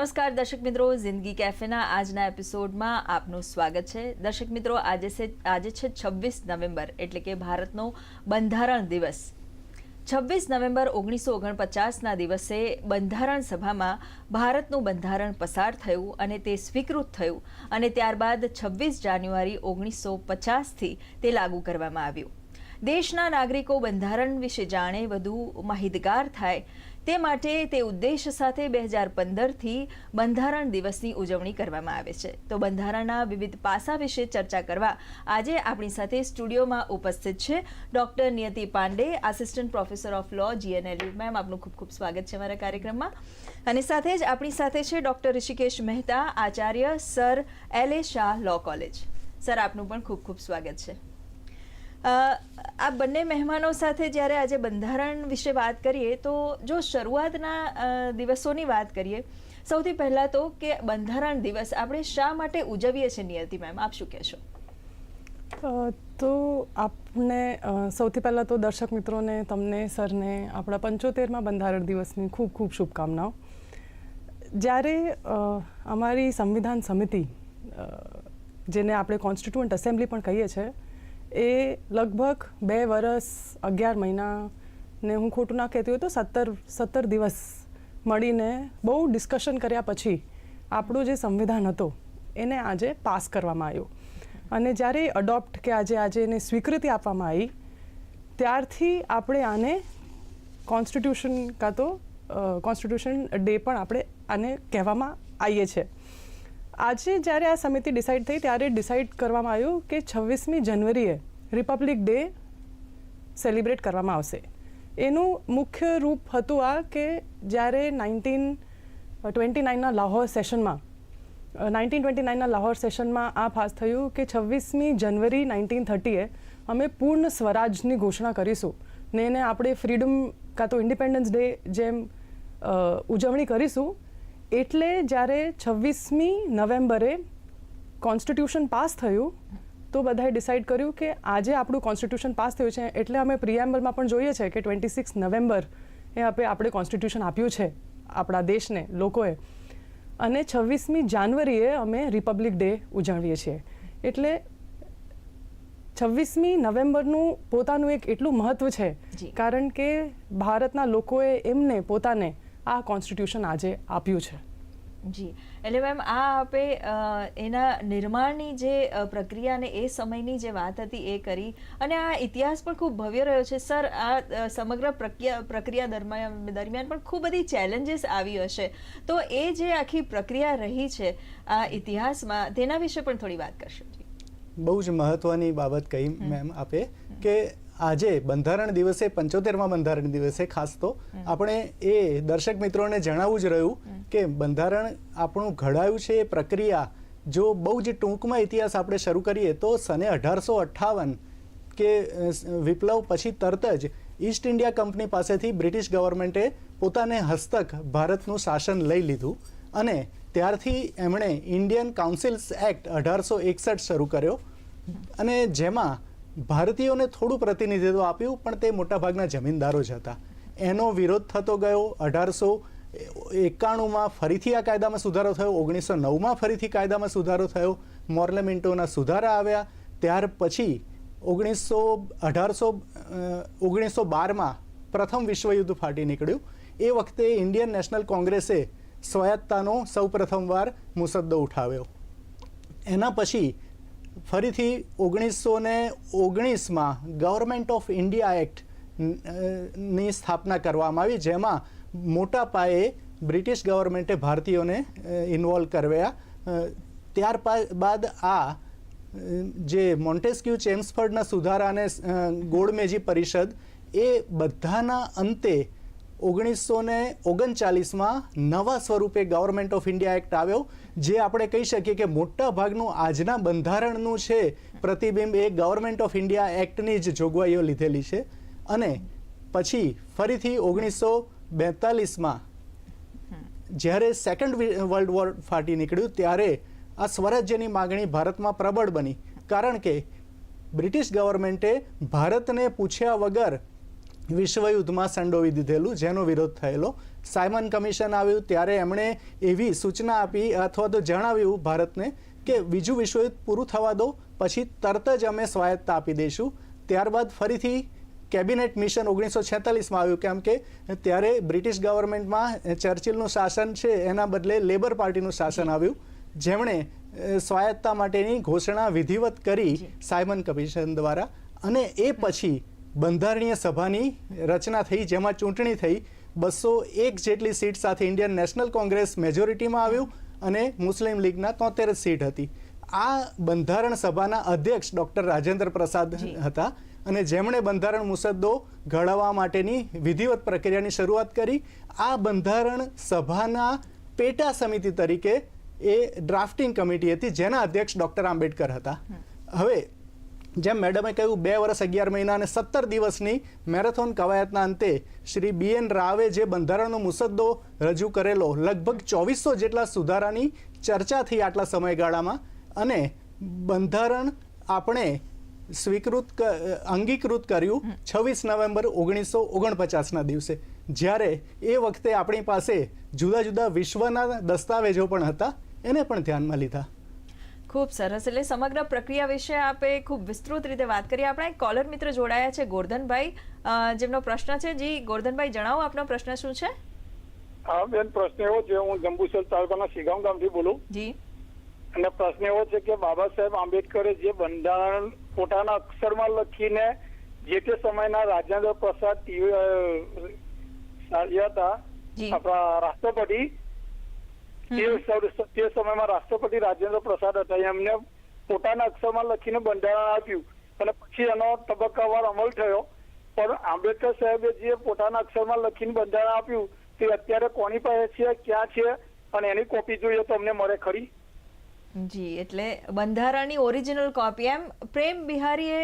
નમસ્કાર, દર્શક મિત્રો. જિંદગી કેફેના આજના એપિસોડમાં આપનું સ્વાગત છે. દર્શક મિત્રો, આજે છે આજે છે છવ્વીસ નવેમ્બર એટલે કે ભારતનો બંધારણ દિવસ. છવ્વીસ નવેમ્બર ઓગણીસો ઓગણપચાસના દિવસે બંધારણ સભામાં ભારતનું બંધારણ પસાર થયું અને તે સ્વીકૃત થયું અને ત્યારબાદ છવ્વીસ જાન્યુઆરી ઓગણીસો પચાસથી તે લાગુ કરવામાં આવ્યું. દેશના નાગરિકો બંધારણ વિશે જાણે વધુ માહિતગાર થાય. તે માટે તે ઉદ્દેશ સાથે બે હજાર પંદરથી બંધારણ દિવસની ઉજવણી કરવામાં આવે છે. તો બંધારણના વિવિધ પાસા વિશે ચર્ચા કરવા આજે આપણી સાથે સ્ટુડિયોમાં ઉપસ્થિત છે doctor Niyati Pandey, assistant professor of law GNLU. Ma'am, આપનું ખૂબ ખૂબ સ્વાગત છે મારા કાર્યક્રમમાં. અને સાથે જ આપણી સાથે છે doctor Rishikesh Mehta, Acharya sir L A Shah law college. Sir, આપનું પણ ખૂબ ખૂબ સ્વાગત છે. આ બંને મહેમાનો સાથે જ્યારે આજે બંધારણ વિશે વાત કરીએ, તો જો શરૂઆતના દિવસોની વાત કરીએ, સૌથી પહેલાં તો કે બંધારણ દિવસ આપણે શા માટે ઉજવીએ છીએ નિયતિ મેમ? આપ શું કહેશો? તો આપને સૌથી પહેલાં તો દર્શક મિત્રોને, તમને, સરને આપણા પંચોતેરમાં બંધારણ દિવસની ખૂબ ખૂબ શુભકામનાઓ. જ્યારે અમારી સંવિધાન સમિતિ જેને આપણે કોન્સ્ટિટ્યુઅન્ટ એસેમ્બલી પણ કહીએ છીએ એ લગભગ બે વરસ, અગિયાર મહિના ને હું ખોટું ના કહેતી હોય તો સત્તર સત્તર દિવસ મળીને બહુ ડિસ્કશન કર્યા પછી આપણું જે સંવિધાન હતો એને આજે પાસ કરવામાં આવ્યો. અને જ્યારે અડોપ્ટ કે આજે આજે એને સ્વીકૃતિ આપવામાં આવી, ત્યારથી આપણે આને કોન્સ્ટિટ્યુશન કાં તો કોન્સ્ટિટ્યુશન ડે પણ આપણે આને કહેવામાં આવીએ છીએ. આજે જ્યારે આ સમિતિ ડિસાઇડ થઈ ત્યારે ડિસાઇડ કરવામાં આવ્યું કે છવ્વીસમી જનવરીએ રિપબ્લિક ડે સેલિબ્રેટ કરવામાં આવશે. એનું મુખ્ય રૂપ હતું આ કે જ્યારે નાઇન્ટીન, ટ્વેન્ટી નાઇનના લાહોર સેશનમાં નાઇન્ટીન ટ્વેન્ટી નાઇનના લાહોર સેશનમાં આ પાસ થયું કે છવ્વીસમી જનવરી નાઇન્ટીન થર્ટીએ અમે પૂર્ણ સ્વરાજની ઘોષણા કરીશું ને એને આપણે ફ્રીડમ કાં તો ઇન્ડિપેન્ડન્સ ડે જેમ ઉજવણી કરીશું એટલે જ્યારે છવ્વીસમી નવેમ્બરે કોન્સ્ટિટ્યુશન પાસ થયું તો બધાએ ડિસાઇડ કર્યું કે આજે આપણું કોન્સ્ટિટ્યુશન પાસ થયું છે એટલે અમે પ્રિએમ્બલમાં પણ જોઈએ છે કે ટ્વેન્ટી સિક્સ નવેમ્બર એ આપણે આપણે કોન્સ્ટિટ્યુશન આપ્યું છે આપણા દેશને લોકોએ. અને છવ્વીસમી જાન્યુઆરીએ અમે રિપબ્લિક ડે ઉજવીએ છીએ. એટલે છવ્વીસમી નવેમ્બરનું પોતાનું એક એટલું મહત્વ છે કારણ કે ભારતના લોકોએ એમને પોતાને આ કોન્સ્ટિટ્યુશન આજે આપ્યું છે. જી. એટલે મેમ આ આપે એના નિર્માણની જે પ્રક્રિયા અને એ સમયની જે વાત હતી એ કરી. અને આ ઇતિહાસ પણ ખૂબ ભવ્ય રહ્યો છે. સર આ સમગ્ર પ્રક્રિયા પ્રક્રિયા દરમિયાન દરમિયાન પણ ખૂબ બધી ચેલેન્જીસ આવી હશે. તો એ જે આખી પ્રક્રિયા રહી છે આ ઇતિહાસમાં તેના વિશે પણ થોડી વાત કરશો? બહુ જ મહત્વની બાબત કહી મેમ આપે કે આજે બંધારણ દિવસે પંચોતેરમાં બંધારણ દિવસે ખાસ તો આપણે એ દર્શક મિત્રોને જણાવવું જ રહ્યું કે બંધારણ આપણું ઘડાયું છે એ પ્રક્રિયા જો બહુ જ ટૂંકમાં ઇતિહાસ આપણે શરૂ કરીએ તો સને અઢારસો અઠ્ઠાવન કે વિપ્લવ પછી તરત જ ઈસ્ટ ઇન્ડિયા કંપની પાસેથી બ્રિટિશ ગવર્મેન્ટે પોતાને હસ્તક ભારતનું શાસન લઈ લીધું અને ત્યારથી એમણે ઇન્ડિયન કાઉન્સિલ્સ એક્ટ અઢારસો એકસઠ શરૂ કર્યો. અને જેમાં ભારતીયોને થોડું પ્રતિનિધિત્વ આપ્યું, પણ તે મોટાભાગના જમીનદારો જ હતા. એનો વિરોધ થતો ગયો. અઢારસો એકાણુંમાં ફરીથી આ કાયદામાં સુધારો થયો. ઓગણીસો નવમાં ફરીથી કાયદામાં સુધારો થયો. મોર્લેમેન્ટોના સુધારા આવ્યા. ત્યાર પછી ઓગણીસો, અઢારસો ઓગણીસો બારમાં પ્રથમ વિશ્વયુદ્ધ ફાટી નીકળ્યું. એ વખતે ઇન્ડિયન નેશનલ કોંગ્રેસે સ્વાયત્તાનો સૌ પ્રથમવાર મુસદ્દો ઉઠાવ્યો. એના પછી ફરીથી ઓગણીસો ને ઓગણીસમાં ગવર્મેન્ટ ઓફ ઇન્ડિયા એક્ટની સ્થાપના કરવામાં આવી, જેમાં મોટા પાયે બ્રિટિશ ગવર્મેન્ટે ભારતીયોને ઇન્વોલ્વ કરવ્યા. ત્યાર બાદ આ જે મોન્ટેસ્ક્યુ ચેમ્સફર્ડના સુધારાને ગોળમેજી પરિષદ, એ બધાના અંતે ઓગણીસો ને ઓગણચાલીસમાં નવા સ્વરૂપે ગવર્મેન્ટ ઓફ ઇન્ડિયા એક્ટ આવ્યો, જે આપણે કહી શકીએ કે મોટા ભાગનું આજના બંધારણનું છે. પ્રતિબિંબ એ ગવર્મેન્ટ ઓફ ઇન્ડિયા એક્ટની જ જોગવાઈઓ લીધેલી છે. અને પછી ફરીથી ઓગણીસો બેતાલીસમાં જ્યારે સેકન્ડ વર્લ્ડ વોર ફાટી નીકળ્યું, ત્યારે આ સ્વરાજ્યની માગણી ભારતમાં પ્રબળ બની. કારણ કે બ્રિટિશ ગવર્મેન્ટે ભારતને પૂછ્યા વગર વિશ્વયુદ્ધમાં સંડોવી દીધેલું જેનો વિરોધ થયેલો. સાયમન કમિશન આવ્યું ત્યારે એમણે એવી સૂચના આપી અથવા તો જણાવ્યું ભારતને કે બીજું વિશ્વયુદ્ધ પૂરું થવા દો પછી તરત જ અમે સ્વાયત્તા આપી દઈશું. ત્યારબાદ ફરીથી કેબિનેટ મિશન ઓગણીસો છેતાલીસમાં આવ્યું કેમ કે ત્યારે બ્રિટિશ ગવર્મેન્ટમાં ચર્ચિલનું શાસન છે એના બદલે લેબર પાર્ટીનું શાસન આવ્યું. જેમણે સ્વાયત્તા માટેની ઘોષણા વિધિવત કરી સાયમન કમિશન દ્વારા. અને એ પછી બંધારણીય સભાની રચના થઈ જેમાં ચૂંટણી થઈ બસો એક જેટલી સીટ સાથે ઇન્ડિયન નેશનલ કોંગ્રેસ મેજોરિટીમાં આવ્યું અને મુસ્લિમ લીગના તોતેર સીટ હતી. આ બંધારણ સભાના અધ્યક્ષ ડૉક્ટર રાજેન્દ્ર પ્રસાદ હતા અને જેમણે બંધારણ મુસદ્દો ઘડવા માટેની વિધિવત પ્રક્રિયાની શરૂઆત કરી આ બંધારણ સભાના પેટા સમિતિ તરીકે એ ડ્રાફ્ટિંગ કમિટી હતી જેના અધ્યક્ષ ડૉક્ટર આંબેડકર હતા. હવે જેમ મેડમે કહ્યું બે વર્ષ અગિયાર મહિના અને સત્તર દિવસની મેરેથોન કવાયતના અંતે શ્રી બી એન રાવે જે બંધારણનો મુસદ્દો રજૂ કરેલો લગભગ ચોવીસો જેટલા સુધારાની ચર્ચા થઈ આટલા સમયગાળામાં અને બંધારણ આપણે સ્વીકૃત અંગીકૃત કર્યું છવ્વીસ નવેમ્બર ઓગણીસો ઓગણપચાસના દિવસે. જ્યારે એ વખતે આપણી પાસે જુદા જુદા વિશ્વના દસ્તાવેજો પણ હતા એને પણ ધ્યાનમાં લીધા. ખૂબ સરસ. એટલે સમગ્ર પ્રક્રિયા વિશે આપે ખૂબ વિસ્તૃત રીતે વાત કરી આપણા એક કોલર મિત્ર જોડાયા છે ગોરધનભાઈ. જેમનો પ્રશ્ન છે. જી ગોરધનભાઈ જણાવો આપનો પ્રશ્ન શું છે? હા બેન પ્રશ્ન એવો છે હું જંબુસર તાલુકાના શિગામ ગામથી બોલું. જી. અને પ્રશ્ન એવો છે કે બાબા સાહેબ આંબેડકરે જે બંધારણ પોતાના અક્ષરમાં લખીને જે તે સમયના રાજેન્દ્ર પ્રસાદ હતા આપણા રાષ્ટ્રપતિ તે સમયમાં રાષ્ટ્રપતિ રાજેન્દ્ર પ્રસાદ હતા, એમને પોતાના અક્ષરમાં લખીને બંધારણ આપ્યું. અને પછી એનો તબક્કાવાર અમલ થયો. પણ આંબેડકર સાહેબે જે પોતાના અક્ષરમાં લખીને બંધારણ આપ્યું, તે અત્યારે કોની પાસે છે, ક્યાં છે, અને એની કોપી જોઈએ તો અમને મળે ખરી? જી એટલે બંધારણની ઓરિજિનલ કોપી એમ પ્રેમ બિહારીએ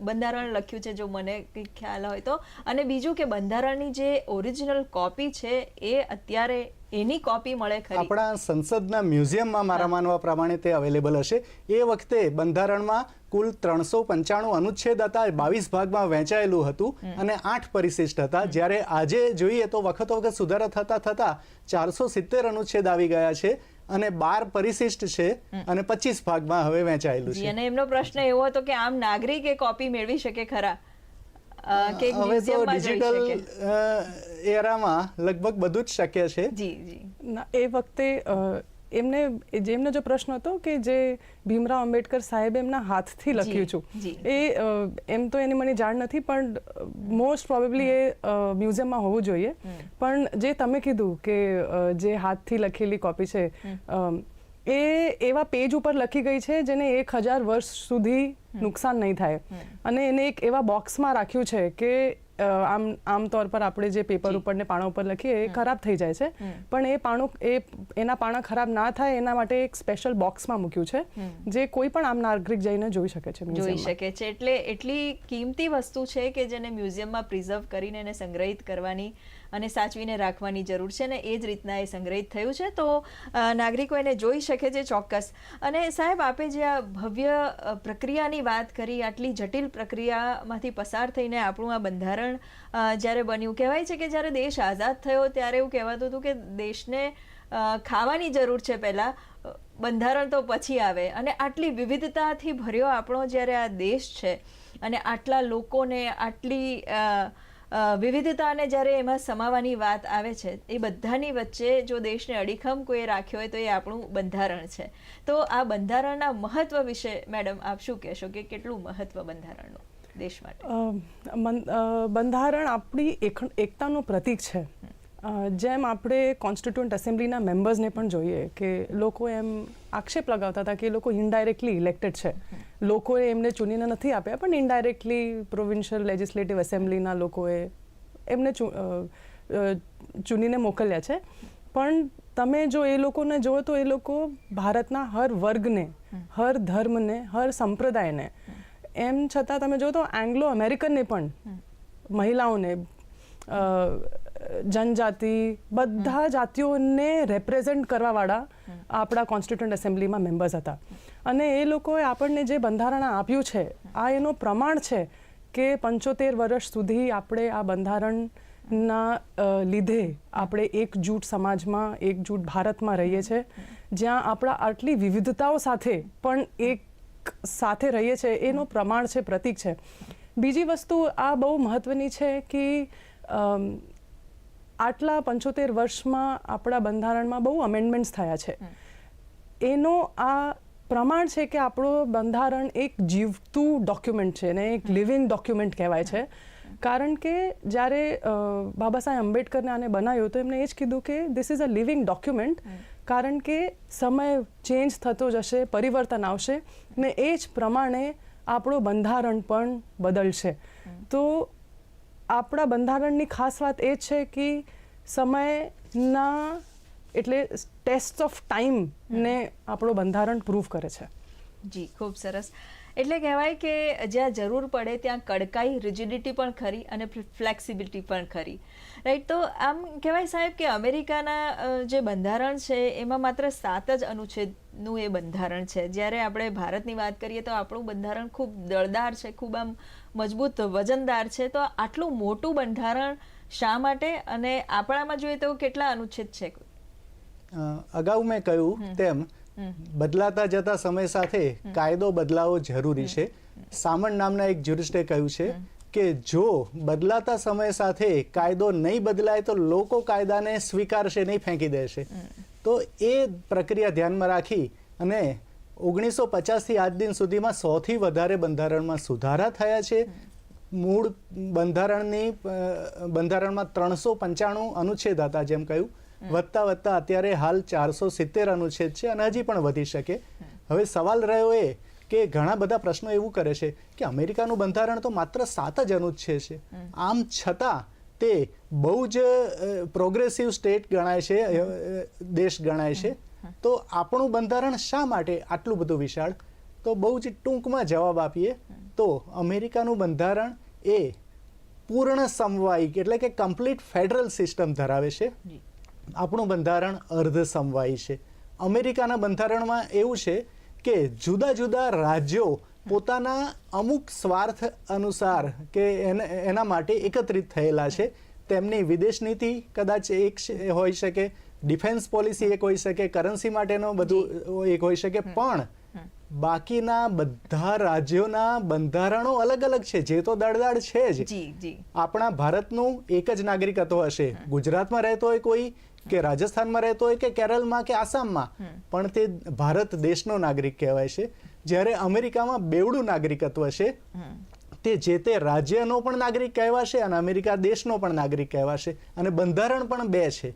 બંધારણ લખ્યું છે જો મને ખ્યાલ હોય તો. અને બીજું કે બંધારણની જે ઓરિજિનલ કોપી છે એ અત્યારે એની કોપી મળે ખરી. આપણા સંસદના મ્યુઝિયમમાં મારા માનવા પ્રમાણે તે અવેલેબલ હશે. એ વખતે બંધારણમાં કુલ ત્રણસો પંચાણું અનુચ્છેદ હતા બાવીસ ભાગમાં વહેંચાયેલું હતું અને આઠ પરિશિષ્ટ હતા. જ્યારે આજે જોઈએ તો વખતો વખત સુધારા થતા થતા ચારસો સિત્તેર અનુચ્છેદ આવી ગયા છે. અને બાર પરિશિષ્ટ છે અને પચીસ ભાગમાં હવે વહેંચાયેલું છે. અને એમનો પ્રશ્ન એવો હતો કે આમ નાગરિક એ કોપી મેળવી શકે ખરા? કે હવે તો ડિજિટલ એરામાં લગભગ બધું જ શક્ય છે. જી જી. એ વખતે એમને જેમનો જો પ્રશ્ન હતો કે જે ભીમરાવ આંબેડકર સાહેબે એમના હાથથી લખ્યું છું એ એમ તો એની મને જાણ નથી પણ મોસ્ટ પ્રોબેબલી એ મ્યુઝિયમમાં હોવું જોઈએ. પણ જે તમે કીધું કે જે હાથથી લખેલી કોપી છે એ એવા પેજ ઉપર લખી ગઈ છે જેને એક હજાર વર્ષ સુધી નુકસાન નહીં થાય. અને એને એક એવા બોક્સમાં રાખ્યું છે કે અ, આમ આમતોર પર આપણે જે પેપર ઉપર ને પાણા ઉપર લખીએ એ ખરાબ થઈ જાય છે. પણ એ પાણું એ એના પાણા ખરાબ ના થાય એના માટે એક સ્પેશિયલ બોક્સમાં મૂક્યું છે જે કોઈ પણ આમ નાગરિક જઈને જોઈ શકે છે જોઈ શકે છે. એટલે એટલી કિંમતી વસ્તુ છે કે જેને મ્યુઝિયમમાં પ્રિઝર્વ કરીને એને સંગ્રહિત કરવાની અને સાચવીને રાખવાની જરૂર છે ને એ જ રીતના એ સંગ્રહિત થયું છે. તો નાગરિકો એને જોઈ શકે છે ચોક્કસ. અને સાહેબ, આપે જે આ ભવ્ય પ્રક્રિયાની વાત કરી, આટલી જટિલ પ્રક્રિયામાંથી પસાર થઈને આપણું આ બંધારણ જ્યારે બન્યું, કહેવાય છે કે જ્યારે દેશ આઝાદ થયો ત્યારે એવું કહેવાતું હતું કે દેશને ખાવાની જરૂર છે પહેલાં બંધારણ તો પછી આવે. અને આટલી વિવિધતાથી ભર્યો આપણો જ્યારે આ દેશ છે અને આટલા લોકોને આટલી વિવિધતાને જ્યારે એમાં સમાવાની વાત આવે છે, એ બધાની વચ્ચે જો દેશને અડીખમ કોઈ રાખ્યો હોય તો એ આપણું બંધારણ છે. તો આ બંધારણના મહત્વ વિશે મેડમ આપ શું કહેશો કે કેટલું મહત્વ બંધારણનું દેશ માટે? બંધારણ આપણી એકતાનું પ્રતીક છે. જેમ આપણે કોન્સ્ટિટ્યુન્ટ એસેમ્બલીના મેમ્બર્સને પણ જોઈએ કે લોકો એમ આક્ષેપ લગાવતા હતા કે એ લોકો ઇનડાયરેક્ટલી ઇલેક્ટેડ છે. લોકોએ એમને ચૂનીને નથી આપ્યા પણ ઇનડાયરેક્ટલી પ્રોવિન્શિયલ લેજિસ્લેટિવ એસેમ્બલીના લોકોએ એમને ચૂનીને મોકલ્યા છે. પણ તમે જો એ લોકોને જુઓ તો એ લોકો ભારતના હર વર્ગને હર ધર્મને હર સંપ્રદાયને એમ છતાં તમે જો તો એંગ્લો અમેરિકનને પણ મહિલાઓને જનજાતિ બધા જાતિઓને રેપ્રેઝેન્ટ કરવાવાળા આપણા કોન્સ્ટિટ્યુન્ટ એસેમ્બલીમાં મેમ્બર્સ હતા. અને એ લોકોએ આપણને જે બંધારણ આપ્યું છે આ એનો પ્રમાણ છે કે પંચોતેર વર્ષ સુધી આપણે આ બંધારણના લીધે આપણે એકજૂટ સમાજમાં એકજૂટ ભારતમાં રહીએ છીએ જ્યાં આપણા આટલી વિવિધતાઓ સાથે પણ એક સાથે રહીએ છીએ એનો પ્રમાણ છે પ્રતીક છે. બીજી વસ્તુ આ બહુ મહત્વની છે કે આટલા પંચોતેર વર્ષમાં આપણા બંધારણમાં બહુ અમેન્ડમેન્ટ્સ થયા છે. એનો આ પ્રમાણ છે કે આપણું બંધારણ એક જીવતું ડોક્યુમેન્ટ છે ને એક લિવિંગ ડોક્યુમેન્ટ કહેવાય છે. કારણ કે જ્યારે બાબા સાહેબ આંબેડકરને આને બનાવ્યું તો એમણે એ જ કીધું કે this is a living document કારણ કે સમય ચેન્જ થતો જશે પરિવર્તન આવશે ને એ જ પ્રમાણે આપણું બંધારણ પણ બદલશે. તો આપણા બંધારણની ખાસ વાત એ છે કે સમયના એટલે ટેસ્ટ ઓફ ટાઈમને આપણું બંધારણ પ્રૂવ કરે છે. જી ખૂબ સરસ. એટલે કહેવાય કે જ્યાં જરૂર પડે ત્યાં કડકાઈ રિજિડિટી પણ ખરી અને ફ્લેક્સિબિલિટી પણ ખરી. રાઈટ તો આમ કહેવાય સાહેબ કે અમેરિકાના જે બંધારણ છે એમાં માત્ર સાત જ અનુચ્છેદનું એ બંધારણ છે. જ્યારે આપણે ભારતની વાત કરીએ તો આપણું બંધારણ ખૂબ દળદાર છે ખૂબ આમ મજબૂત વજનદાર છે. તો આટલું મોટું બંધારણ શા માટે? અને આપણામાં જોઈએ તો કેટલા અનુચ્છેદ છે? અગાઉ મેં કહ્યું તેમ બદલાતા જતા સમય સાથે કાયદો બદલાવો જરૂરી છે. સામણ નામના એક જ્યુરિસ્ટે કહ્યું છે કે જો બદલાતા સમય સાથે કાયદો નહીં બદલાય તો લોકો કાયદાને સ્વીકારશે નહીં ફેંકી દેશે. તો એ પ્રક્રિયા ધ્યાનમાં રાખી અને ઓગણીસો પચાસથી આજ દિન સુધીમાં સૌથી વધારે બંધારણમાં સુધારા થયા છે. મૂળ બંધારણની બંધારણમાં ત્રણસો પંચાણું અનુચ્છેદ હતા જેમ કહ્યું. વધતા વધતા અત્યારે હાલ ચારસો સિત્તેર અનુચ્છેદ છે અને હજી પણ વધી શકે. હવે સવાલ રહ્યો એ કે ઘણા બધા પ્રશ્નો એવું કરે છે કે અમેરિકાનું બંધારણ તો માત્ર સાત જ અનુચ્છેદ છે. આમ છતાં તે બહુ જ પ્રોગ્રેસિવ સ્ટેટ ગણાય છે દેશ ગણાય છે. તો આપણું બંધારણ શા માટે આટલું બધું વિશાળ? તો બહુ જ ટૂંકમાં જવાબ આપીએ તો અમેરિકાનું બંધારણ એ પૂર્ણ સમવાયિક એટલે કે કમ્પ્લીટ ફેડરલ સિસ્ટમ ધરાવે છે. આપણું બંધારણ અર્ધ સમવાયી છે. અમેરિકાના બંધારણમાં એવું છે કે જુદા જુદા રાજ્યો પોતાના અમુક સ્વાર્થ અનુસાર કે એને- એના માટે એકત્રિત થયેલા છે. તેમની વિદેશ નીતિ કદાચ એક હોઈ શકે ડિફેન્સ પોલિસી એક હોઈ શકે કરન્સી માટેનો બધું એક હોઈ શકે પણ બાકીના બધા રાજ્યોના બંધારણો અલગ અલગ છે જે તો દળદાળ છે જ. આપણા ભારતનું એક જ નાગરિકત્વ હશે. ગુજરાતમાં રહેતો હોય કોઈ કે રાજસ્થાનમાં રહેતો હોય કે કેરળમાં કે આસામમાં. પણ તે ભારત દેશનો નાગરિક કહેવાય છે. જ્યારે અમેરિકામાં બેવડું નાગરિકત્વ છે તે જે તે રાજ્યનો પણ નાગરિક કહેવાશે અને અમેરિકા દેશનો પણ નાગરિક કહેવાશે. અને બંધારણ પણ બે છે.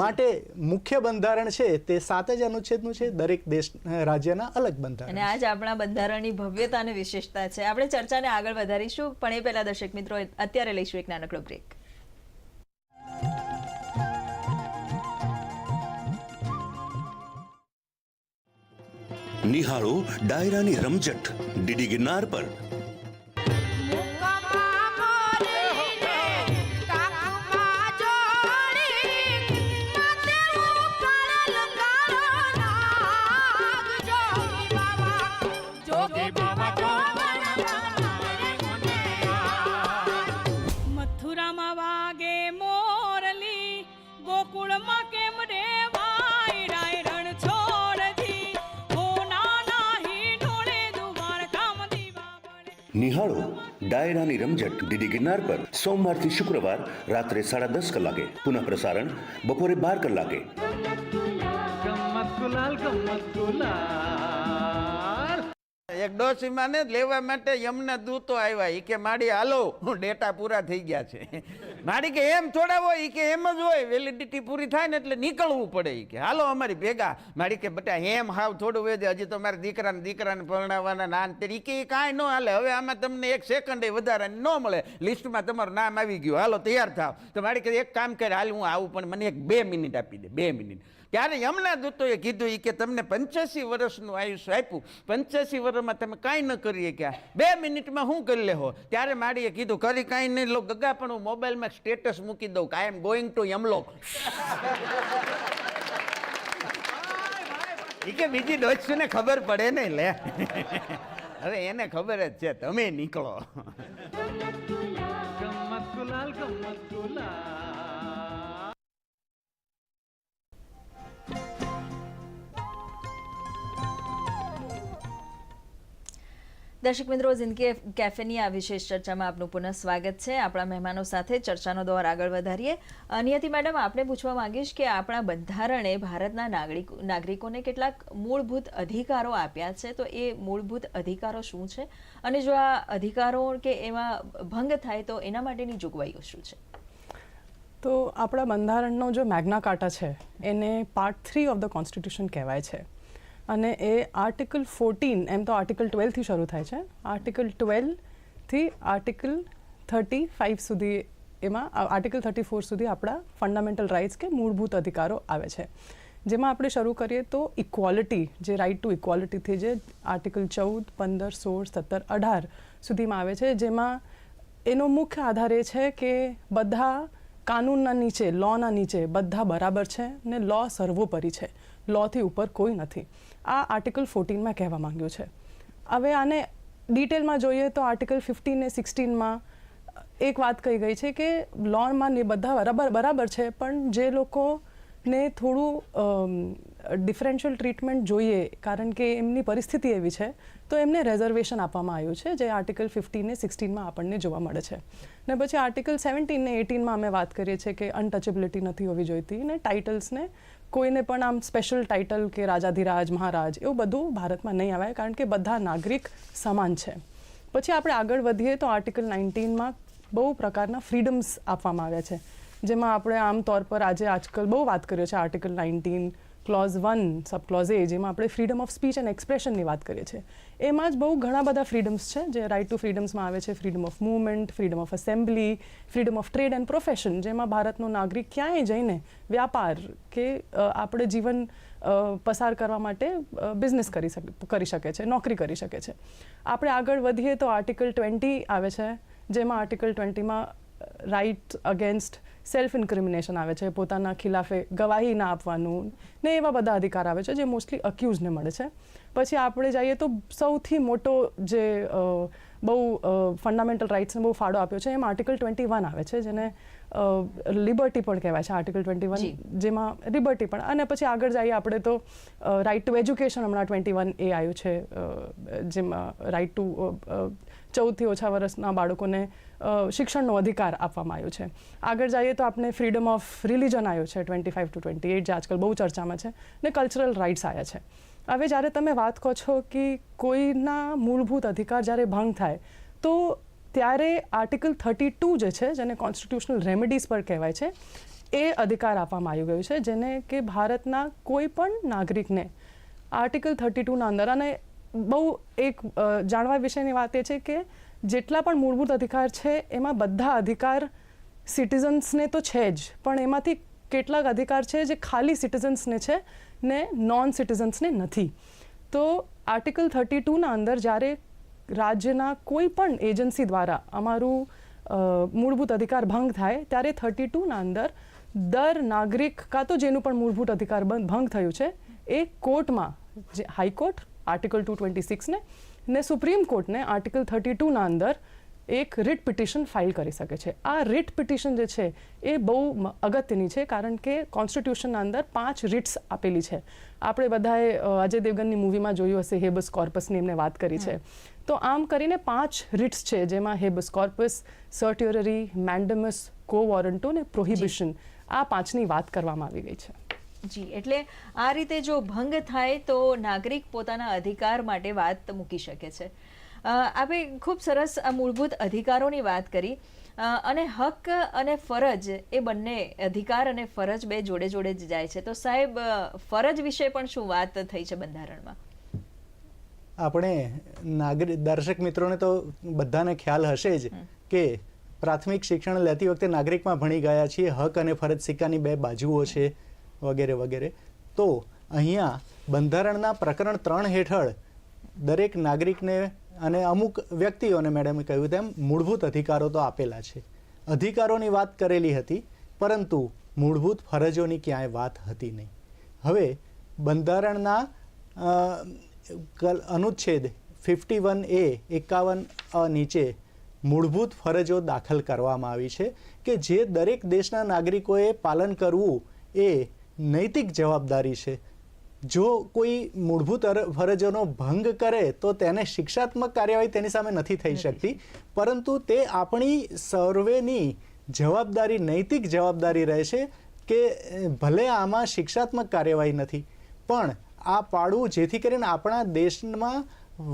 માટે મુખ્ય બંધારણ છે તે સાત જ અનુચ્છેદનું છે દરેક દેશ રાજ્યના અલગ બંધારણ અને આજ આપણા બંધારણની ભવ્યતા અને વિશેષતા છે. આપણે ચર્ચાને આગળ વધારીશું પણ એ પહેલા દર્શક મિત્રો અત્યારે લઈશું એક નાનકડો બ્રેક નિહાળો ડાયરાની રમઝટ ડીડી ગિરનાર પર. ડાયરાની રમઝટ દીદી ગિરનાર પર સોમવારથી શુક્રવાર રાત્રે સાડા દસ કલાકે. પુનઃ પ્રસારણ બપોરે બાર કલાકે. ગમ્મત ગુલાલ ને એક લેવા માટે યમને દૂતો આવ્યા. ઈ કે, માડી, હાલો ડેટા પૂરા થઈ ગયા છે. માડી કે, એમ હોય ઈ કે, એમ જ હોય, વેલિડિટી પૂરી થાય ને એટલે નીકળવું પડે. એ કે, હાલો, અમારી ભેગા. માડી કે, બટા, એમ હાવ થોડું વેજે, હજી તો મારા દીકરાને દીકરાને પરણાવવાના ના તે એ કે કાંઈ ન હાલે, હવે આમાં તમને એક સેકન્ડ વધારે ન મળે. લિસ્ટમાં તમારું નામ આવી ગયું. હાલો, તૈયાર થાવ. તો માડી કે, એક કામ કરે, હાલ હું આવું, પણ મને એક બે મિનિટ આપી દે, બે મિનિટ. ત્યારે યમના દૂતોએ કીધું એ કે તમને પંચ્યાસી વર્ષનું આયુષ્ય આપ્યું. પંચ્યાસી વર્ષમાં તમે કાંઈ ન કરી શક્યા બે મિનિટમાં હું કરી લેહો. ત્યારે માડીએ કીધું, કરી કાંઈ નહીં લો, ગગા, પણ હું મોબાઈલમાં સ્ટેટસ મૂકી દઉં કે આઈ એમ ગોઈંગ ટુ યમલોક. એ કે બીજી ડોચને ખબર પડે નહીં, લે. હવે એને ખબર જ છે, તમે નીકળો. ગમત ગુલાલ ગમત ગુલાલ દર્શક મિત્રો, જિંદગી કેફેની આ વિશેષ ચર્ચામાં આપનું પુનઃ સ્વાગત છે. આપણા મહેમાનો સાથે ચર્ચાનો દોર આગળ વધારીએ. નિયતિ મેડમ આપણે પૂછવા માંગીશ કે આપણા બંધારણે ભારતના નાગરિક નાગરિકોને કેટલાક મૂળભૂત અધિકારો આપ્યા છે, તો એ મૂળભૂત અધિકારો શું છે? અને જો આ અધિકારો કે એમાં ભંગ થાય, તો એના માટેની જોગવાઈઓ શું છે? તો આપણા બંધારણનો જો મેગ્ના કાર્ટા છે, એને part three of the constitution કહેવાય છે. અને એ આર્ટિકલ ફોર્ટીન એમ તો આર્ટિકલ ટ્વેલ્વથી શરૂ થાય છે. આર્ટિકલ ટ્વેલ્વથી આર્ટિકલ થર્ટી ફાઇવ સુધી એમાં આર્ટિકલ થર્ટી ફોર સુધી આપણા ફંડામેન્ટલ રાઇટ્સ કે મૂળભૂત અધિકારો આવે છે. જેમાં આપણે શરૂ કરીએ તો ઇક્વાલિટી જે રાઇટ ટુ ઇક્વાલિટીથી જે આર્ટિકલ ચૌદ, પંદર, સોળ, સત્તર, અઢાર સુધીમાં આવે છે, જેમાં એનો મુખ્ય આધાર એ છે કે બધા કાનૂનના નીચે લોના નીચે બધા બરાબર છે ને લો સર્વોપરી છે. લોથી ઉપર કોઈ નથી. આ આર્ટિકલ ફોર્ટીનમાં કહેવા માંગ્યું છે. હવે આને ડિટેલમાં જોઈએ તો આર્ટિકલ ફિફ્ટીન ને સિક્સટીનમાં એક વાત કહી ગઈ છે કે લોનમાં ને બધા બરાબર બરાબર છે, પણ જે લોકોને થોડું ડિફરન્શિયલ ટ્રીટમેન્ટ જોઈએ, કારણ કે એમની પરિસ્થિતિ એવી છે, તો એમને રેઝર્વેશન આપવામાં આવ્યું છે, જે આર્ટિકલ ફિફ્ટીન ને સિક્સટીનમાં આપણને જોવા મળે છે. ને પછી આર્ટિકલ સેવન્ટીન ને એટીનમાં અમે વાત કરીએ છીએ કે અનટચેબિલિટી નથી હોવી જોઈતી ને ટાઇટલ્સને કોઈને પણ આમ સ્પેશિયલ ટાઇટલ કે રાજાધિરાજ, મહારાજ, એવું બધું ભારતમાં નહીં આવે, કારણ કે બધા નાગરિક સમાન છે. પછી આપણે આગળ વધીએ તો આર્ટિકલ નાઇન્ટીનમાં બહુ પ્રકારના ફ્રીડમ્સ આપવામાં આવ્યા છે. જેમાં આપણે આમ તौर પર આજે આજકાલ બહુ વાત કર્યો છે article nineteen clause one sub clause A જેમાં આપણે ફ્રીડમ ઓફ સ્પીચ એન્ડ એક્સપ્રેશનની વાત કરીએ છીએ. એમાં જ બહુ ઘણા બધા ફ્રીડમ્સ છે, જે રાઇટ ટુ ફ્રીડમ્સમાં આવે છે. Freedom of movement freedom of assembly freedom of trade and profession જેમાં ભારતનો નાગરિક ક્યાંય જઈને વ્યાપાર કે આપણે જીવન પસાર કરવા માટે બિઝનેસ કરી શકે કરી શકે છે, નોકરી કરી શકે છે. આપણે આગળ વધીએ તો આર્ટિકલ ટ્વેન્ટી આવે છે, જેમાં આર્ટિકલ ટ્વેન્ટીમાં રાઇટ અગેન્સ્ટ સેલ્ફ ઇન્ક્રિમિનેશન આવે છે પોતાના ખિલાફે ગવાહી ના આપવાનું ને એવા બધા અધિકાર આવે છે જે મોસ્ટલી અક્યુઝને મળે છે. પછી આપણે જઈએ તો સૌથી મોટો જે બહુ ફંડામેન્ટલ રાઇટ્સને બહુ ફાળો આપ્યો છે એમાં આર્ટિકલ ટ્વેન્ટી વન આવે છે જેને લિબર્ટી પણ કહેવાય છે આર્ટિકલ ટ્વેન્ટી વન જેમાં લિબર્ટી પણ. અને પછી આગળ જઈએ આપણે તો રાઇટ ટુ એજ્યુકેશન હમણાં ટ્વેન્ટી વન એ આવ્યું છે જેમાં રાઇટ ટુ ચૌદથી ઓછા વર્ષના બાળકોને શિક્ષણનો અધિકાર આપવામાં આવ્યો છે. આગળ જઈએ તો આપણે ફ્રીડમ ઓફ રિલિજન આવ્યો છે twenty five to twenty eight જે આજકાલ બહુ ચર્ચામાં છે ને કલ્ચરલ રાઇટ્સ આવ્યા છે. હવે જ્યારે તમે વાત કહો છો કે કોઈના મૂળભૂત અધિકાર જ્યારે ભંગ થાય, તો ત્યારે આર્ટિકલ થર્ટી ટુ જે છે, જેને કોન્સ્ટિટ્યુશનલ રેમેડીઝ પર કહેવાય છે, એ અધિકાર આપવામાં આવી ગયું છે, જેને કે ભારતના કોઈ પણ નાગરિકને આર્ટિકલ થર્ટી ટુના અંદર, અને બહુ એક જાણવા વિષયની વાત એ છે કે જેટલા પણ મૂળભૂત અધિકાર છે, એમાં બધા અધિકાર સિટીઝન્સને તો છે જ, પણ એમાંથી કેટલાક અધિકાર છે જે ખાલી સિટીઝન્સને છે ને નોન સિટીઝન્સને નથી. તો આર્ટિકલ થર્ટી ટુના અંદર જ્યારે રાજ્યના કોઈ પણ એજન્સી દ્વારા અમારું મૂળભૂત અધિકાર ભંગ થાય, ત્યારે થર્ટી ટુના અંદર દર નાગરિક કાં તો જેનું પણ મૂળભૂત અધિકાર ભંગ થયું છે, એ કોર્ટમાં, જે high court article two twenty સિક્સને ને સુપ્રીમ કોર્ટને આર્ટિકલ થર્ટી ટુના અંદર એક રિટ પિટિશન ફાઇલ કરી શકે છે. આ રિટ પિટિશન જે છે એ બહુ અગત્યની છે કારણ કે કોન્સ્ટિટ્યુશનના અંદર પાંચ રિટ્સ આપેલી છે. આપણે બધાએ અજય દેવગનની મૂવીમાં જોયું હશે હેબસ કોર્પસની એમને વાત કરી છે. તો આમ કરીને પાંચ રિટ્સ છે જેમાં હેબસ કોર્પસ સર્ટ્યુરરી મેન્ડમસ કો વોરંટો ને પ્રોહિબિશન આ પાંચની વાત કરવામાં આવી ગઈ છે. જી એટલે આ રીતે જો ભંગ થાય તો નાગરિક પોતાના અધિકાર માટે વાત મૂકી શકે છે. આપણે ખૂબ સરસ આ મૂળભૂત અધિકારોની વાત કરી. અને હક અને ફરજ એ બંને અધિકાર અને ફરજ બે જોડે જોડે જ જાય છે. તો સાહેબ ફરજ વિશે પણ શું વાત થઈ છે બંધારણમાં? આપણે નાગરિક દર્શક મિત્રોને તો બધાને ખ્યાલ હશે જ કે પ્રાથમિક શિક્ષણ લેતી વખતે નાગરિકમાં ભણી ગયા છીએ. હક અને ફરજ સિક્કાની બે બાજુઓ છે. વગેરે વગેરે. તો અહીંયા બંધારણના પ્રકરણ ત્રણ હેઠળ દરેક નાગરિકને અને અમુક વ્યક્તિઓને મેડમે કહ્યું તેમ મૂળભૂત અધિકારો તો આપેલા છે. અધિકારોની વાત કરેલી હતી, પરંતુ મૂળભૂત ફરજોની ક્યાંય વાત હતી નહીં. હવે બંધારણના અનુચ્છેદ ફિફ્ટી વન એ એકાવન અ નીચે મૂળભૂત ફરજો દાખલ કરવામાં આવી છે કે જે દરેક દેશના નાગરિકોએ પાલન કરવું એ નૈતિક જવાબદારી છે. જો કોઈ મૂળભૂત ફરજોનો ભંગ કરે તો તેને શિક્ષાત્મક કાર્યવાહી તેની સામે નથી થઈ શકતી. પરંતુ તે આપણી સર્વેની જવાબદારી નૈતિક જવાબદારી રહેશે કે ભલે આમાં શિક્ષાત્મક કાર્યવાહી નથી પણ આ પાડવું જેથી કરીને આપણા દેશમાં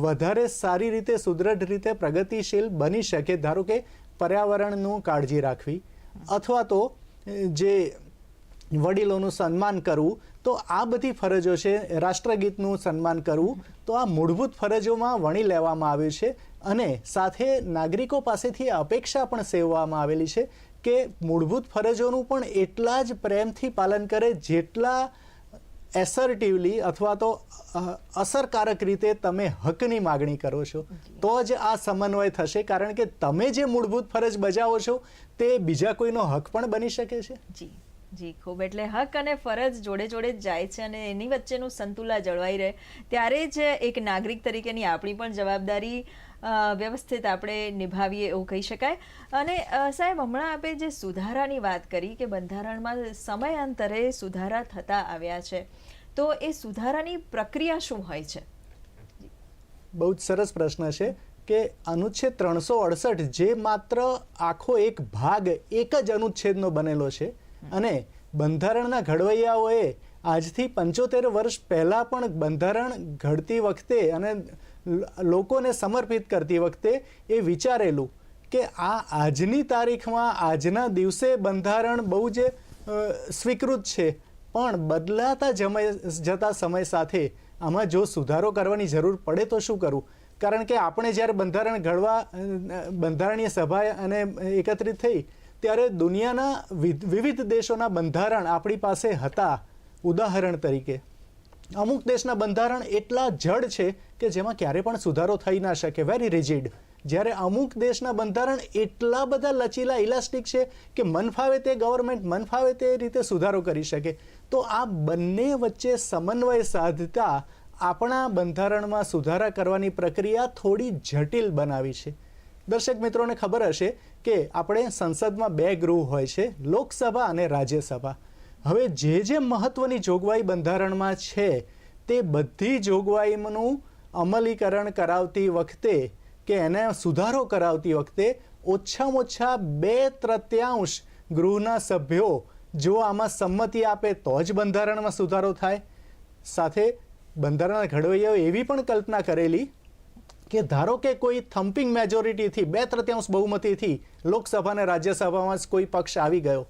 વધારે સારી રીતે સુદૃઢ રીતે પ્રગતિશીલ બની શકે. ધારો કે પર્યાવરણનું કાળજી રાખવી. અથવા તો જે વડીલોનું સન્માન કરવું, તો આ બધી ફરજો છે, રાષ્ટ્રગીતનું સન્માન કરવું, તો આ મૂળભૂત ફરજોમાં વણી લેવામાં આવ્યું છે અને સાથે નાગરિકો પાસેથી અપેક્ષા પણ સેવવામાં આવેલી છે કે મૂળભૂત ફરજોનું પણ એટલા જ પ્રેમથી પાલન કરે જેટલા એસર્ટિવલી અથવા તો અસરકારક રીતે તમે હકની માગણી કરો છો. તો જ આ સમન્વય થશે કારણ કે તમે જે મૂળભૂત ફરજ બજાવો છો, તે બીજા કોઈનો હક પણ બની શકે છે. જી. જી, ખૂબ. એટલે હક અને ફરજ જોડે જોડે જ જાય છે અને એની વચ્ચેનું સંતુલા જળવાઈ રહે. ત્યારે જ એક નાગરિક તરીકેની આપણી પણ જવાબદારી વ્યવસ્થિત આપણે નિભાવીએ એવું કહી શકાય. અને સાહેબ, હમણાં આપે જે સુધારાની વાત કરી કે બંધારણમાં સમયાંતરે સુધારા થતા આવ્યા છે, તો એ સુધારાની પ્રક્રિયા શું હોય છે? બહુ જ સરસ પ્રશ્ન છે કે અનુચ્છેદ ત્રણસો અડસઠ જે માત્ર આખો એક ભાગ, એક જ અનુચ્છેદનો બનેલો છે અને બંધારણના ઘડવૈયાઓએ આજથી પંચોતેર વર્ષ પહેલાં પણ બંધારણ ઘડતી વખતે અને લોકોને સમર્પિત કરતી વખતે એ વિચારેલું કે આ આજની તારીખમાં આજના દિવસે બંધારણ બહુ જ સ્વીકૃત છે. પણ બદલાતા જમય, જતા સમય સાથે આમાં જો સુધારો કરવાની જરૂર પડે તો શું કરવું કારણ કે આપણે જ્યારે બંધારણ ઘડવા બંધારણીય સભા અને એકત્રિત થઈ ત્યારે દુનિયાના વિવિધ દેશોના બંધારણ આપણી પાસે હતા. ઉદાહરણ તરીકે, અમુક દેશના બંધારણ એટલા જડ છે કે જેમાં ક્યારે પણ સુધારો થઈ ના શકે. વેરી રિજિડ જ્યારે અમુક દેશના બંધારણ એટલા બધા લચીલા ઇલાસ્ટિક છે કે મન ફાવે તે ગવર્મેન્ટ મન ફાવે તે રીતે સુધારો કરી શકે. તો આ બંને વચ્ચે સમન્વય સાધતા આપણા બંધારણમાં સુધારા કરવાની પ્રક્રિયા થોડી જટિલ બનાવી છે. દર્શક મિત્રોને ખબર હશે કે આપણે સંસદમાં બે ગૃહ હોય છે, લોકસભા અને રાજ્યસભા. હવે જે જે મહત્વની જોગવાઈ બંધારણમાં છે, તે બધી જોગવાઈનું અમલીકરણ કરાવતી વખતે કે એને સુધારો કરાવતી વખતે ઓછામાં ઓછા બે તૃત્યાંશ ગૃહના સભ્યો જો આમાં સંમતિ આપે તો જ બંધારણમાં સુધારો થાય. સાથે બંધારણના ઘડવૈયાઓ એવી પણ કલ્પના કરેલી કે ધારો કે કોઈ થમ્પિંગ મેજોરિટીથી બે તૃતીયાંશ બહુમતીથી લોકસભા અને રાજ્યસભામાં જ કોઈ પક્ષ આવી ગયો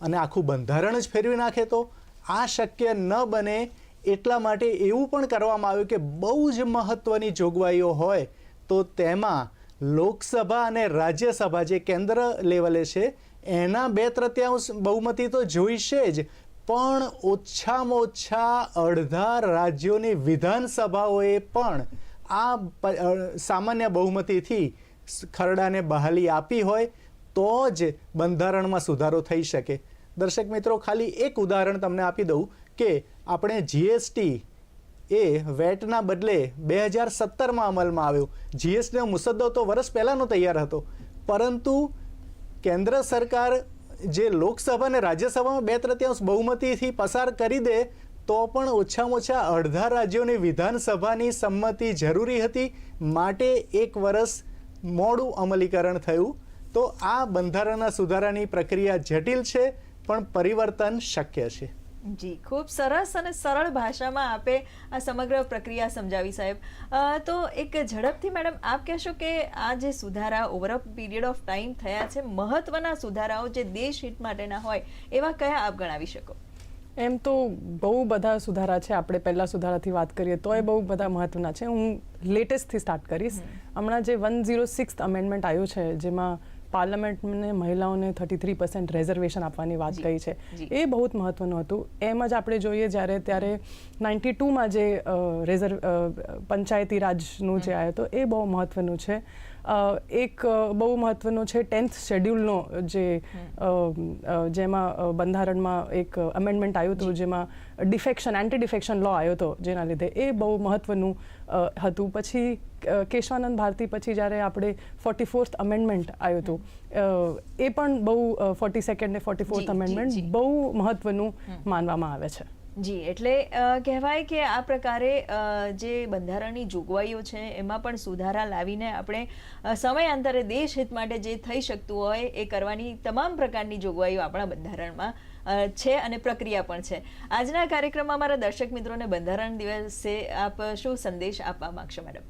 અને આખું બંધારણ જ ફેરવી નાખે તો, આ શક્ય ન બને એટલા માટે એવું પણ કરવામાં આવ્યું કે બહુ જ મહત્વની જોગવાઈઓ હોય તો તેમાં લોકસભા અને રાજ્યસભા જે કેન્દ્ર લેવલે છે, એના બે તૃતીયાંશ બહુમતી તો જોઈશે જ, પણ ઓછામાં ઓછા અડધા રાજ્યોની વિધાનસભાઓએ પણ આ સામાન્ય બહુમતીથી ખરડાને બહાલી આપી હોય, તો જ બંધારણમાં સુધારો થઈ શકે. દર્શક મિત્રો, ખાલી એક ઉદાહરણ તમને આપી દઉં કે આપણે જીએસટી એ વેટના બદલે બે હજાર સત્તરમાં અમલમાં આવ્યો. જીએસટીનો મુસદ્દો તો વર્ષ પહેલાંનો તૈયાર હતો. પરંતુ કેન્દ્ર સરકાર જે લોકસભા અને રાજ્યસભામાં બે તૃતીયાંશ બહુમતીથી પસાર કરી દે તો પણ ઓછામાં ઓછા અડધા રાજ્યોની વિધાનસભાની સંમતિ જરૂરી હતી. માટે એક વર્ષ મોડું અમલીકરણ થયું. તો આ બંધારણના સુધારાની પ્રક્રિયા જટિલ છે, પણ પરિવર્તન શક્ય છે. જી, ખૂબ સરસ અને સરળ ભાષામાં આપે આ સમગ્ર પ્રક્રિયા સમજાવી, સાહેબ. તો એક ઝડપથી, મેડમ, આપ કહેશો કે આ જે સુધારા over a period of time થયા છે, મહત્વના સુધારાઓ જે દેશ હિત માટેના હોય, એવા કયા આપ ગણાવી શકો? એમ તો બહુ બધા સુધારા છે. આપણે પહેલાં સુધારાથી વાત કરીએ તો એ બહુ બધા મહત્વના છે. હું લેટેસ્ટથી સ્ટાર્ટ કરીશ. હમણાં જે વન ઝીરો સિક્સ અમેન્ડમેન્ટ આવ્યું છે જેમાં પાર્લામેન્ટને મહિલાઓને થર્ટી થ્રી પર્સન્ટ રેઝર્વેશન આપવાની વાત કહી છે એ બહુ જ મહત્વનું હતું. એમ જ આપણે જોઈએ જ્યારે ત્યારે નાઇન્ટી ટુમાં જે રેઝર્વ પંચાયતી રાજનું જે આવ્યું હતું એ બહુ મહત્વનું છે. એક બહુ મહત્વનો છે ટેન્થ શેડ્યુલનો જે જેમાં બંધારણમાં એક અમેન્ડમેન્ટ આવ્યું હતું જેમાં ડિફેક્શન એન્ટી ડિફેક્શન લો આવ્યો હતો જેના લીધે એ બહુ મહત્વનું હતું. પછી કેશવાનંદ ભારતી પછી જ્યારે આપણે ફોર્ટી ફોર્થ અમેન્ડમેન્ટ આવ્યું હતું એ પણ બહુ ફોર્ટી સેકન્ડ ને ફોર્ટી ફોર્થ અમેન્ડમેન્ટ બહુ મહત્વનું માનવામાં આવે છે. જી, એટલે કહેવાય કે આ પ્રકારે જે બંધારણની જોગવાઈઓ છે, એમાં પણ સુધારા લાવીને આપણે સમયાંતરે દેશ હિત માટે જે થઈ શકતું હોય, એ કરવાની તમામ પ્રકારની જોગવાઈઓ આપણા બંધારણમાં છે અને પ્રક્રિયા પણ છે. આજના કાર્યક્રમમાં મારા દર્શક મિત્રોને બંધારણ દિવસે આપ શું સંદેશ આપવા માગશો, મેડમ?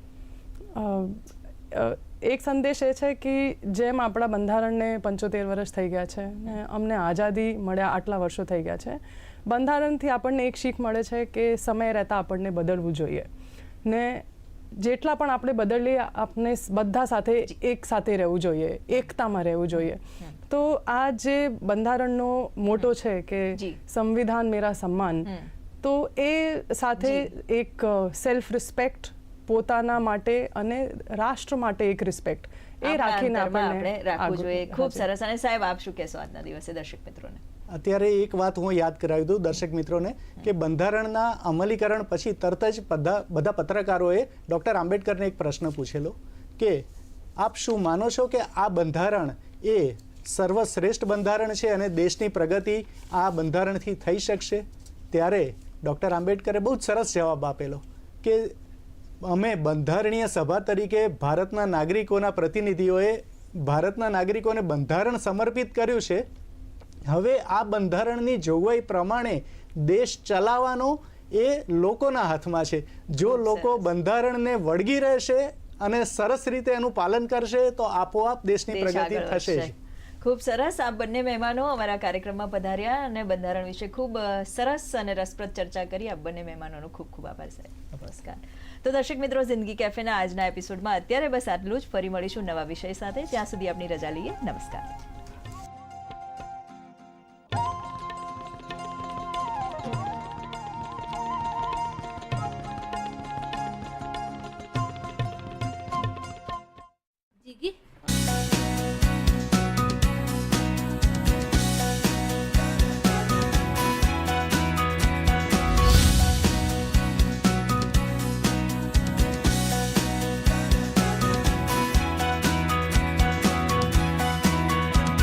એક સંદેશ એ છે કે જેમ આપણા બંધારણને પંચોતેર વર્ષ થઈ ગયા છે ને અમને આઝાદી મળ્યા આટલા વર્ષો થઈ ગયા છે બંધારણથી આપણને એક શીખ મળે છે કે સમય રહેતા આપણને બદલવું જોઈએ. ને જેટલા પણ આપણે બદલીએ આપણે બધા સાથે એક સાથે રહેવું જોઈએ એકતામાં રહેવું જોઈએ. તો આ જે બંધારણનો મોટો છે કે સંવિધાન મેરા સન્માન તો એ સાથે એક સેલ્ફ રિસ્પેક્ટ પોતાના માટે અને રાષ્ટ્ર માટે એક રિસ્પેક્ટ એ રાખીને આપણે રાખવું જોઈએ. ખૂબ સરસ. અને સાહેબ આપ શું કહેશો આજના દિવસે દર્શક મિત્રોને? અત્યારે એક વાત હું યાદ કરાવી દઉં દર્શક મિત્રોને, કે બંધારણના અમલીકરણ પછી તરત જ બધા બધા પત્રકારોએ ડૉક્ટર આંબેડકરને એક પ્રશ્ન પૂછેલો કે, આપ શું માનો છો કે આ બંધારણ એ સર્વશ્રેષ્ઠ બંધારણ છે અને દેશની પ્રગતિ આ બંધારણથી થઈ શકશે? ત્યારે ડૉક્ટર આંબેડકરે બહુ જ સરસ જવાબ આપેલો કે, અમે બંધારણીય સભા તરીકે ભારતના નાગરિકોના પ્રતિનિધિઓએ, ભારતના નાગરિકોને બંધારણ સમર્પિત કર્યું છે હવે આ બંધારણની જોગવાઈ પ્રમાણે દેશ ચલાવવાનો એ લોકોના હાથમાં છે. જો લોકો. બંધારણને વળગી રહેશે અને સરસ રીતે એનું પાલન કરશે તો આપોઆપ દેશની પ્રગતિ થશે જ. ખૂબ સરસ. આ બંને મહેમાનો અમારા કાર્યક્રમમાં પધાર્યા અને બંધારણ વિશે ખૂબ સરસ અને રસપ્રદ ચર્ચા કરી. આ બંને મહેમાનોનો ખૂબ ખૂબ આભાર સાહેબ. નમસ્કાર. તો દર્શક મિત્રો જિંદગી કેફેના આજના એપિસોડમાં અત્યારે બસ આટલું જ. ફરી મળીશું નવા વિષય સાથે. ત્યાં સુધી આપની રજા લઈએ. નમસ્કાર.